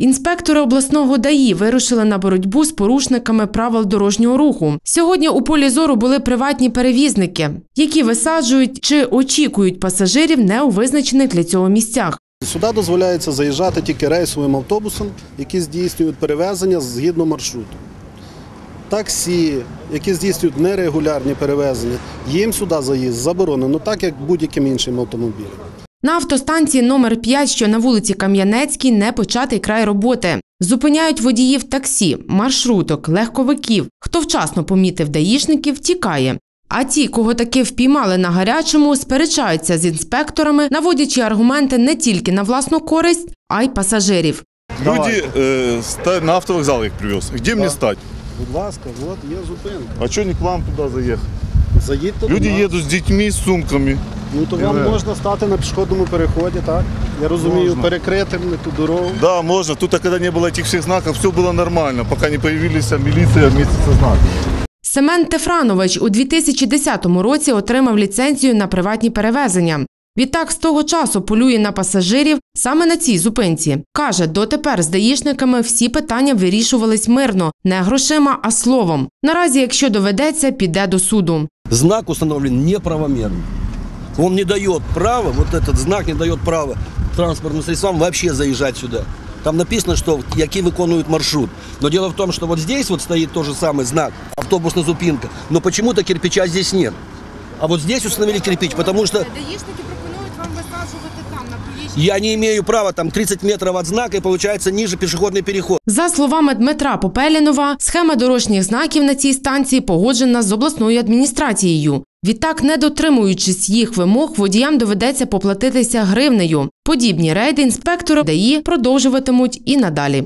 Інспектори обласного ДАІ вирушили на боротьбу з порушниками правил дорожнього руху. Сьогодні у полі зору були приватні перевізники, які висаджують чи очікують пасажирів не у визначених для цього місцях. Сюди дозволяється заїжджати тільки рейсовим автобусом, які здійснюють перевезення згідно маршруту. Таксі, які здійснюють нерегулярні перевезення, їм сюди заїзд заборонено, так як будь-яким іншим автомобілем. На автостанції номер 5, що на вулиці Кам'янецькій, не початий край роботи. Зупиняють водіїв таксі, маршруток, легковиків. Хто вчасно помітив даїшників, тікає. А ті, кого таки впіймали на гарячому, сперечаються з інспекторами, наводячи аргументи не тільки на власну користь, а й пасажирів. Люди э, ста- на автовокзал их привез. Где мне стать? Будь ласка, от є зупинка. А что не к вам туда заехать? Заїдьте до Люди нас. едут с детьми, с сумками. Ну то вам Ідемо. можна стати на пішохідному переході, так? Я розумію, Можна. перекрити ту дорогу. Да, можно. Тут, а когда не было этих всех знаков, все было нормально, пока не появились а, милиция вместе со знаками. Семен Тефранович у 2010 році отримав ліцензію на приватні перевезення. Відтак з того часу полює на пасажирів саме на цій зупинці. Каже, дотепер з даїшниками всі питання вирішувались мирно, не грошима, а словом. Наразі, якщо доведеться, піде до суду. Знак установлен неправомерно. Он не дает права, вот этот знак не дает права транспортным средствам вообще заезжать сюда. Там написано, что які виконують маршрут. Но дело в том, что вот здесь вот стоит тот же самый знак, автобусная зупинка, но почему-то кирпича здесь нет. А вот здесь установили кирпич, потому что Вам там на проїжджій. я не имею права, там 30 метров от знака и получается ниже пешеходный переход. За словами Дмитра Попелінова, схема дорожніх знаків на цій станції погоджена з обласною адміністрацією. Відтак, не дотримуючись їх вимог, водіям доведеться поплатитися гривнею. Подібні рейди інспектори ДАІ продовжуватимуть і надалі.